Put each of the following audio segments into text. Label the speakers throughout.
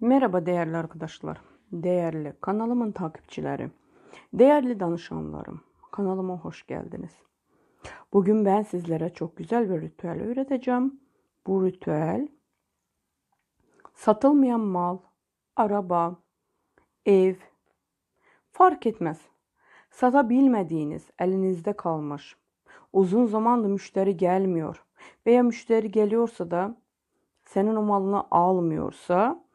Speaker 1: Merhaba değerli arkadaşlar, değerli kanalımın takipçileri, değerli danışanlarım. Kanalıma hoş geldiniz. Bugün ben sizlere çok güzel bir ritüel öğreteceğim. Bu ritüel satılmayan mal, araba, ev fark etmez. Satabilmediğiniz, elinizde kalmış, uzun zamandır müşteri gelmiyor veya müşteri geliyorsa da senin o malını almıyorsa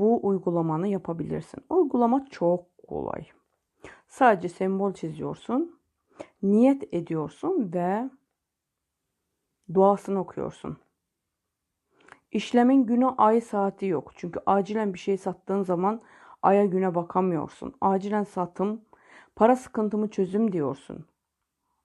Speaker 1: bu uygulamanı yapabilirsin. Uygulama çok kolay. Sadece sembol çiziyorsun, niyet ediyorsun ve duasını okuyorsun. İşlemin günü, ay, saati yok. Çünkü acilen bir şey sattığın zaman aya güne bakamıyorsun. Acilen satım, para sıkıntımı çözüm diyorsun.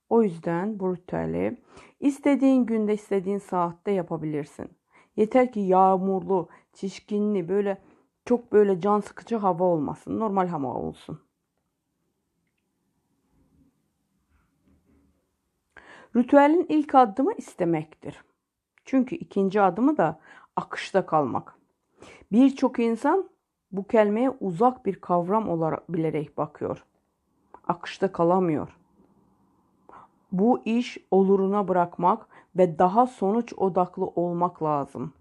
Speaker 1: O yüzden bu ritüeli istediğin günde, istediğin saatte yapabilirsin. Yeter ki yağmurlu, çişkinli, böyle çok böyle can sıkıcı hava olmasın. Normal hava olsun. Ritüelin ilk adımı istemektir. Çünkü ikinci adımı da akışta kalmak. Birçok insan bu kelimeye uzak bir kavram olarak bilerek bakıyor. Akışta kalamıyor. Bu iş oluruna bırakmak ve daha sonuç odaklı olmak lazım.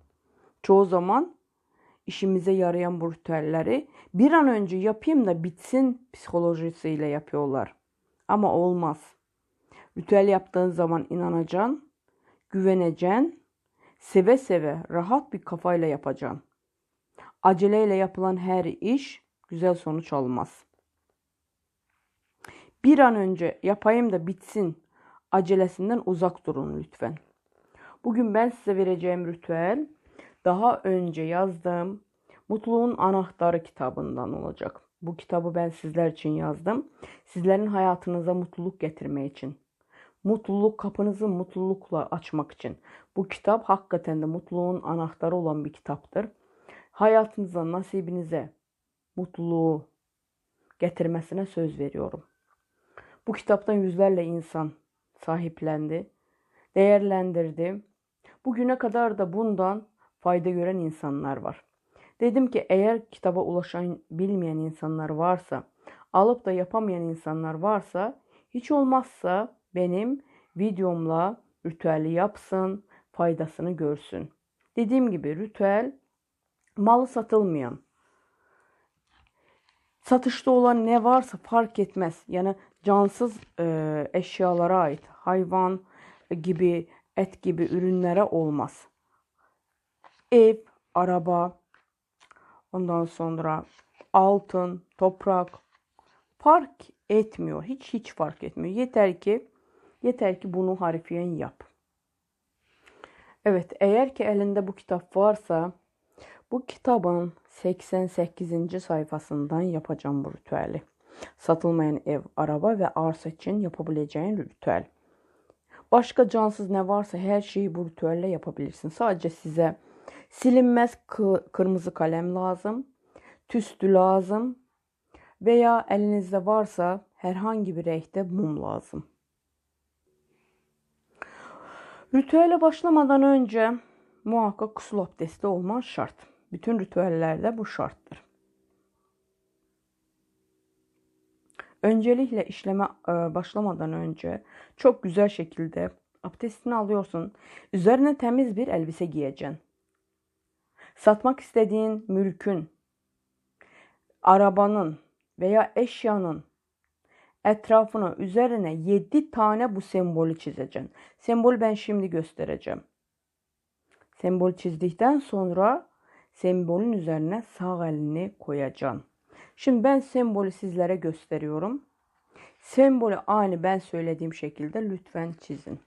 Speaker 1: Çoğu zaman işimize yarayan bu ritüelleri bir an önce yapayım da bitsin psikolojisiyle yapıyorlar. Ama olmaz. Ritüel yaptığın zaman inanacaksın, güveneceksin, seve seve rahat bir kafayla yapacaksın. Aceleyle yapılan her iş güzel sonuç almaz. Bir an önce yapayım da bitsin acelesinden uzak durun lütfen. Bugün ben size vereceğim ritüel daha önce yazdığım Mutluluğun Anahtarı kitabından olacak. Bu kitabı ben sizler için yazdım. Sizlerin hayatınıza mutluluk getirme için. Mutluluk kapınızı mutlulukla açmak için. Bu kitap hakikaten de mutluluğun anahtarı olan bir kitaptır. Hayatınıza, nasibinize mutluluğu getirmesine söz veriyorum. Bu kitaptan yüzlerle insan sahiplendi, değerlendirdi. Bugüne kadar da bundan fayda gören insanlar var. Dedim ki eğer kitaba ulaşan bilmeyen insanlar varsa, alıp da yapamayan insanlar varsa hiç olmazsa benim videomla ritüeli yapsın, faydasını görsün. Dediğim gibi ritüel malı satılmayan, satışta olan ne varsa fark etmez. Yani cansız e, eşyalara ait hayvan gibi, et gibi ürünlere olmaz. Ev, araba, ondan sonra altın, toprak fark etmiyor. Hiç hiç fark etmiyor. Yeter ki yeter ki bunu harfiyen yap. Evet, eğer ki elinde bu kitap varsa bu kitabın 88. sayfasından yapacağım bu ritüeli. Satılmayan ev, araba ve arsa için yapabileceğin ritüel. Başka cansız ne varsa her şeyi bu ritüelle yapabilirsin. Sadece size silinmez kırmızı kalem lazım, tüstü lazım veya elinizde varsa herhangi bir renkte mum lazım. Ritüele başlamadan önce muhakkak kusul abdesti olman şart. Bütün ritüellerde bu şarttır. Öncelikle işleme e, başlamadan önce çok güzel şekilde abdestini alıyorsun. Üzerine temiz bir elbise giyeceksin. Satmak istediğin mülkün, arabanın veya eşyanın etrafına üzerine 7 tane bu sembolü çizeceksin. Sembol ben şimdi göstereceğim. Sembol çizdikten sonra sembolün üzerine sağ elini koyacaksın. Şimdi ben sembolü sizlere gösteriyorum. Sembolü aynı ben söylediğim şekilde lütfen çizin.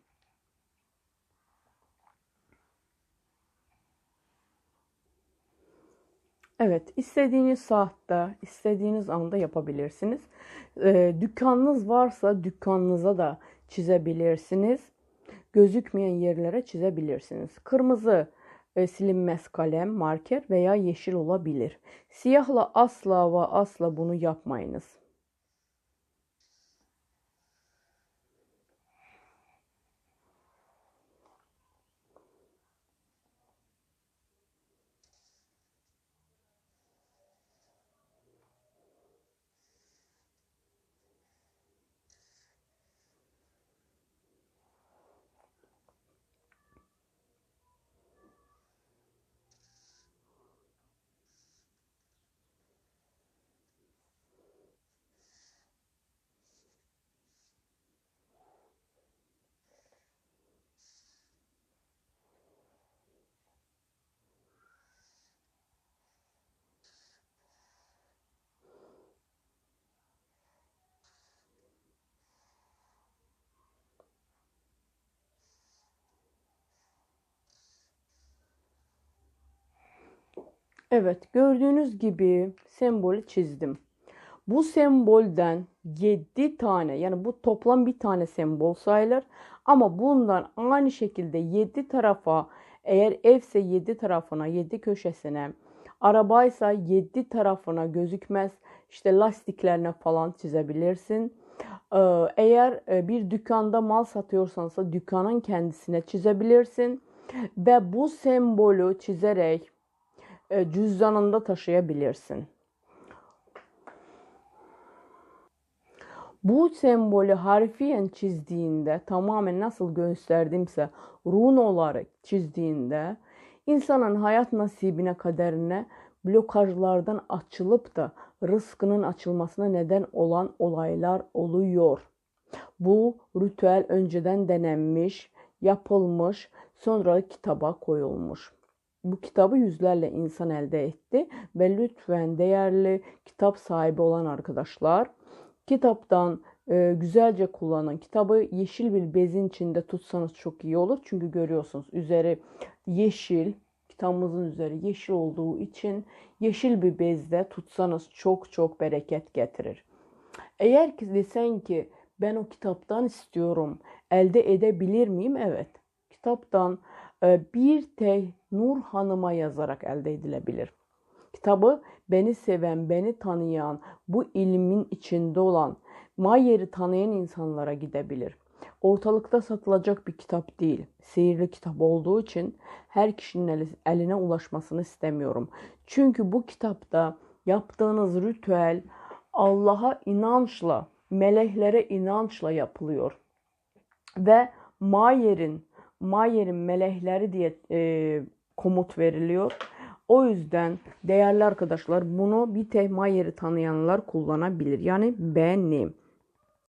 Speaker 1: Evet, istediğiniz saatte, istediğiniz anda yapabilirsiniz. Ee, dükkanınız varsa dükkanınıza da çizebilirsiniz. Gözükmeyen yerlere çizebilirsiniz. Kırmızı e, silinmez kalem, marker veya yeşil olabilir. Siyahla asla ve asla bunu yapmayınız. Evet, gördüğünüz gibi sembolü çizdim. Bu sembolden 7 tane yani bu toplam bir tane sembol sayılır. Ama bundan aynı şekilde 7 tarafa eğer evse 7 tarafına 7 köşesine arabaysa 7 tarafına gözükmez işte lastiklerine falan çizebilirsin. Ee, Eğer e, bir dükkanda mal satıyorsansa dükkanın kendisine çizebilirsin. Ve bu sembolü çizerek e, cüzdanında taşıyabilirsin. Bu sembolü harfiyen çizdiğinde tamamen nasıl gösterdimse rune olarak çizdiğinde insanın hayat nasibine kaderine blokajlardan açılıp da rızkının açılmasına neden olan olaylar oluyor. Bu ritüel önceden denenmiş, yapılmış, sonra kitaba koyulmuş. Bu kitabı yüzlerle insan elde etti ve lütfen değerli kitap sahibi olan arkadaşlar kitaptan e, güzelce kullanın. Kitabı yeşil bir bezin içinde tutsanız çok iyi olur. Çünkü görüyorsunuz üzeri yeşil, kitabımızın üzeri yeşil olduğu için yeşil bir bezde tutsanız çok çok bereket getirir. Eğer ki desen ki ben o kitaptan istiyorum, elde edebilir miyim? Evet. Kitaptan bir tek Nur Hanım'a yazarak elde edilebilir. Kitabı beni seven, beni tanıyan, bu ilmin içinde olan, Mayer'i tanıyan insanlara gidebilir. Ortalıkta satılacak bir kitap değil. Sihirli kitap olduğu için her kişinin eline ulaşmasını istemiyorum. Çünkü bu kitapta yaptığınız ritüel Allah'a inançla, meleklere inançla yapılıyor. Ve Mayer'in Mayer'in melekleri diye e, komut veriliyor. O yüzden değerli arkadaşlar bunu bir tek Mayer'i tanıyanlar kullanabilir. Yani benim.